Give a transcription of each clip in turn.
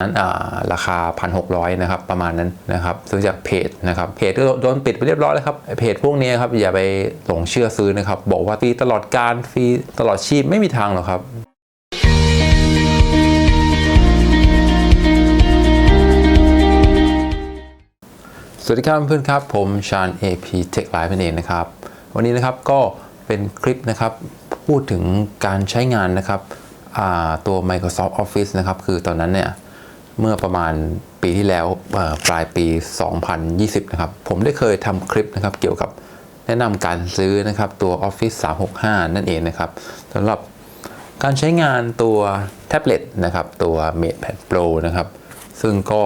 นั้นอ่าราคา 1,600 นะครับ ประมาณนั้นนะครับ ซื้อจากเพจนะครับ เพจก็โดนปิดไปเรียบร้อยแล้วครับ เพจพวกนี้ครับ อย่าไปหลงเชื่อซื้อนะครับ บอกว่าฟรีตลอดการฟรีตลอดชีพไม่มีทางหรอกครับสวัสดีครับเพื่อนครับ ผมชาญ AP Tech Live นั่นเองนะครับ วันนี้นะครับก็เป็นคลิปนะครับ พูดถึงการใช้งานนะครับอ่าตัว Microsoft Office นะครับ คือตอนนั้นเนี่ย เมื่อประมาณปีที่แล้วปลายปี 2020 นะครับ ผมได้เคยทำคลิปนะครับเกี่ยวกับแนะนำการซื้อนะครับตัว Office 365 นั่นเองนะครับสำหรับการใช้งานตัวแท็บเล็ตนะครับตัว MatePad Pro นะครับ ซึ่งก็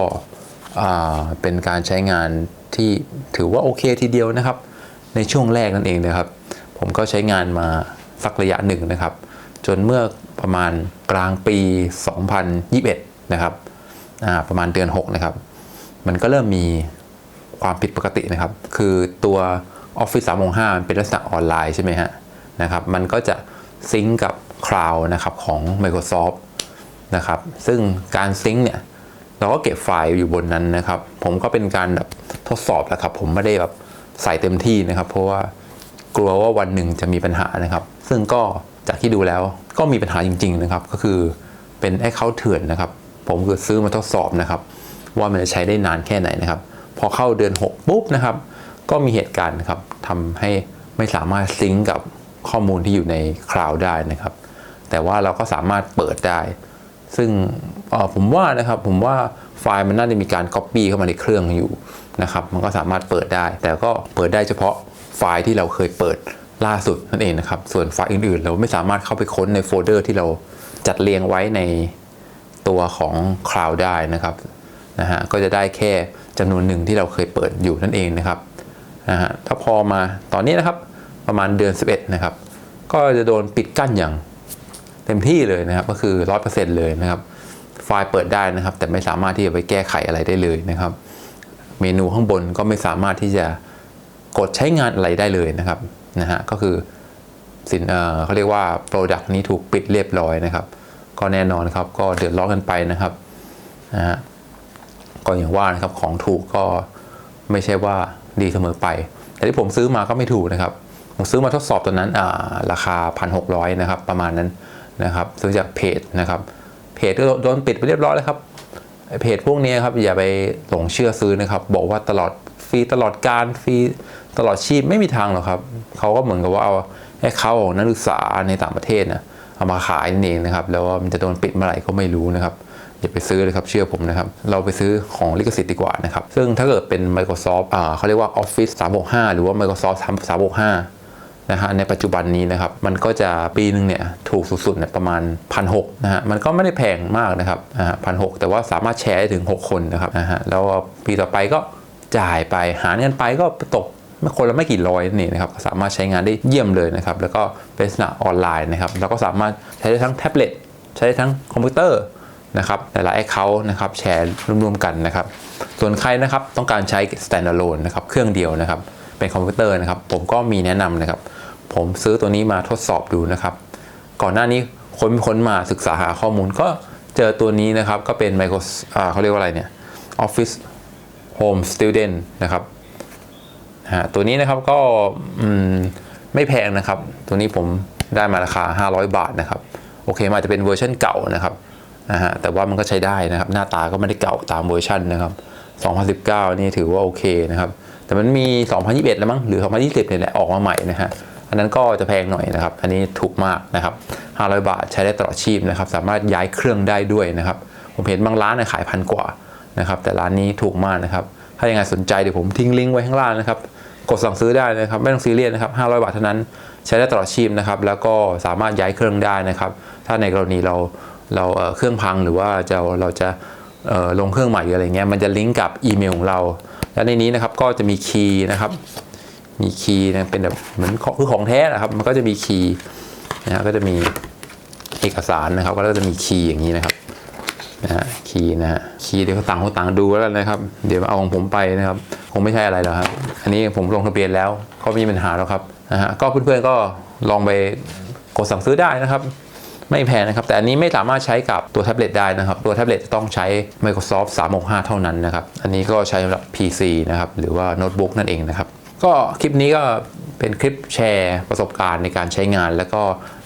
เป็นการใช้งานที่ถือว่าโอเคทีเดียวนะครับ ในช่วงแรกนั่นเองนะครับ ผมก็ใช้งานมาสักระยะหนึ่งนะครับ จนเมื่อประมาณกลางปี 2021 นะครับ ประมาณเดือน 6 นะครับ มันก็เริ่มมีความผิดปกตินะครับ คือตัว Office 365มันเป็นลักษณะออนไลน์ใช่ไหมฮะนะครับ มันก็จะซิงกับคลาวด์นะครับของ Microsoft นะครับ ซึ่งการซิงก์เนี่ยเราก็เก็บไฟล์อยู่บนนั้นนะครับ ผมก็เป็นการแบบทดสอบแหละครับ ผมไม่ได้แบบใส่เต็มที่นะครับ เพราะว่ากลัวว่าวันหนึ่งจะมีปัญหานะครับ ซึ่งก็จากที่ดูแล้วก็มีปัญหาจริง ๆ นะครับ ก็คือเป็นแอคเคาท์เถื่อนนะครับ ผมคือซื้อมาทดสอบนะครับ ว่ามันจะใช้ได้นานแค่ไหนนะครับ พอเข้าเดือน 6 ปุ๊บนะครับ ก็มีเหตุการณ์ครับทำให้ไม่สามารถซิงก์กับข้อมูลที่อยู่ในคลาวด์ได้นะครับ แต่ว่าเราก็สามารถเปิดได้ ซึ่งผมว่านะครับผมว่าไฟล์มันน่าจะมีการ Copy เข้ามาในเครื่องอยู่นะครับ มันก็สามารถเปิดได้ แต่ก็เปิดได้เฉพาะไฟล์ที่เราเคยเปิดล่าสุดนั่นเองนะครับ ส่วนไฟล์อื่นๆ เราไม่สามารถเข้าไปค้นในโฟลเดอร์ที่เราจัดเรียงไว้ใน ตัวของ Cloud ได้นะครับนะฮะก็จะได้แค่จำนวนหนึ่งที่เราเคยเปิดอยู่นั่นเองนะครับนะฮะถ้าพอมาตอนนี้นะครับประมาณเดือน 11 นะครับ ก็จะโดนปิดกั้นอย่างเต็มที่เลยนะครับ ก็คือ 100%เลยนะครับ ไฟล์เปิดได้นะครับ แต่ไม่สามารถที่จะไปแก้ไขอะไรได้เลยนะครับ เมนูข้างบนก็ไม่สามารถที่จะกดใช้งานอะไรได้เลยนะครับนะฮะก็คือสินเอ่อเขาเรียกว่า Product นี้ถูกปิดเรียบร้อยนะครับ ก็แน่นอนครับ ก็เดือดร้อนกันไปนะครับนะฮะก็อย่างว่านะครับของถูกก็ไม่ใช่ว่าดีเสมอไป แต่ที่ผมซื้อมาก็ไม่ถูกนะครับ ผมซื้อมาทดสอบตอนนั้นอ่าราคา 1,600 นะครับ ประมาณนั้นนะครับ ซื้อจากเพจนะครับ เพจก็โดนปิดไปเรียบร้อยแล้วครับเพจพวกนี้ครับอย่าไปหลงเชื่อซื้อนะครับ บอกว่าตลอดฟรีตลอดการฟรีตลอดชีพไม่มีทางหรอกครับเขาก็เหมือนกับว่าเอาให้เขาของนักศึกษาในต่างประเทศนะ เอามาขายนั่นเองนะครับ แล้วว่ามันจะโดนปิดเมื่อไหร่ก็ไม่รู้นะครับอย่าไปซื้อเลยครับเชื่อผมนะครับ เราไปซื้อของลิขสิทธิ์ดีกว่านะครับ ซึ่งถ้าเกิดเป็น Microsoft อ่าเขาเรียกว่า Office 365 หรือว่า Microsoft 365 นะฮะในปัจจุบันนี้นะครับ มันก็จะปีหนึ่งเนี่ยถูกสุดๆเนี่ยประมาณพันหนะฮะมันก็ไม่ได้แพงมากนะครับอ่าพันหแต่ว่าสามารถแชร์ได้ถึง 6 คนนะครับนะฮะแล้วปีต่อไปก็จ่ายไปหารกันไปก็ตก คนละไม่กี่ร้อยนี่นะครับสามารถใช้งานได้เยี่ยมเลยนะครับแล้วก็เป็นลักษณะออนไลน์นะครับแล้วก็สามารถใช้ได้ทั้งแท็บเล็ตใช้ได้ทั้งคอมพิวเตอร์นะครับหลายๆ account นะครับแชร์รวมๆกันนะครับส่วนใครนะครับต้องการใช้ standalone นะครับเครื่องเดียวนะครับเป็นคอมพิวเตอร์นะครับผมก็มีแนะนำนะครับ ผมซื้อตัวนี้มาทดสอบดูนะครับก่อนหน้านี้ค้นค้นมาศึกษาหาข้อมูลก็เจอตัวนี้นะครับก็เป็น Micro อ่าเขาเรียกว่าอะไรเนี่ย Office Home Student นะครับ ฮะตัวนี้นะครับก็มไม่แพงนะครับ ตัวนี้ผมได้มาราคา 500 บาทนะครับ โอเคมันอาจจะเป็นเวอร์ชันเก่านะครับนะฮะแต่ว่ามันก็ใช้ได้นะครับ หน้าตาก็ไม่ได้เก่าตามเวอร์ชันนะครับ 2019 นี่ถือว่าโอเคนะครับ แต่มันมี 2021 แล้วมั้งหรือ 2020เนี่ยแหละออกมาใหม่นะฮะอันนั้นก็จะแพงหน่อยนะครับ อันนี้ถูกมากนะครับ 500 บาทใช้ได้ตลอดชีพนะครับ สามารถย้ายเครื่องได้ด้วยนะครับ ผมเห็นบางร้านเนี่ยขายพันกว่านะครับ แต่ร้านนี้ถูกมากนะครับ ถ้ายังไงสนใจเดี๋ยวผมทิ้งลิงก์ไว้ข้างล่างนะครับ กดสั่งซื้อได้นะครับไม่ต้องซีเรียสนะครับ500 บาทเท่านั้นใช้ได้ตลอดชีพนะครับ แล้วก็สามารถย้ายเครื่องได้นะครับ ถ้าในกรณีเราเราเครื่องพังหรือว่าจะเราจะลงเครื่องใหม่หรืออะไรเงี้ยมันจะลิงก์กับอีเมลของเรา และในนี้นะครับก็จะมีคีย์นะครับ มีคีย์นะเป็นแบบเหมือนของคือของแท้นะครับ มันก็จะมีคีย์นะฮะก็จะมีเอกสารนะครับ ก็จะมีคีย์อย่างนี้นะครับ นะฮะคีย์นะฮะคีย์เดี๋ยวเขาต่างคนต่างดูแล้วกันนะครับ เดี๋ยวเอาของผมไปนะครับคงไม่ใช่อะไรหรอกครับอันนี้ผมลงทะเบียนแล้วก็ไม่มีปัญหาแล้วครับนะฮะก็เพื่อนๆก็ลองไปกดสั่งซื้อได้นะครับ ไม่แพงนะครับ แต่อันนี้ไม่สามารถใช้กับตัวแท็บเล็ตได้นะครับ ตัวแท็บเล็ตจะต้องใช้ Microsoft 365 เท่านั้นนะครับ อันนี้ก็ใช้สำหรับ PC นะครับหรือว่าโน้ตบุ๊กนั่นเองนะครับก็คลิปนี้ก็เป็นคลิปแชร์ประสบการณ์ในการใช้งาน แล้วก็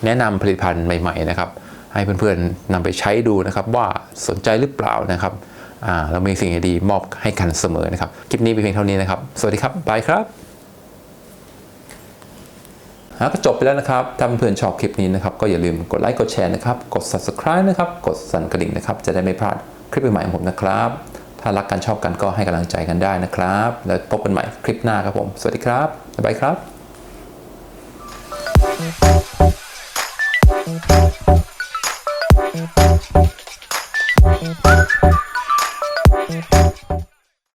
แนะนำผลิตภัณฑ์ใหม่ ๆ นะครับ ให้เพื่อนๆนำไปใช้ดูนะครับว่าสนใจหรือเปล่านะครับเรามีสิ่งดีๆมอบให้กันเสมอนะครับ คลิปนี้เป็นเพียงเท่านี้นะครับ สวัสดีครับ บายครับแล้วก็จบไปแล้วนะครับ ถ้าเพื่อนชอบคลิปนี้นะครับ ก็อย่าลืมกดไลค์ กดแชร์นะครับ กด subscribe นะครับ กดสั่นกระดิ่งนะครับ จะได้ไม่พลาดคลิปใหม่ของผมนะครับ ถ้ารักกันชอบกันก็ให้กำลังใจกันได้นะครับ แล้วพบกันใหม่คลิปหน้าครับผม สวัสดีครับ บ๊ายบายครับ Thank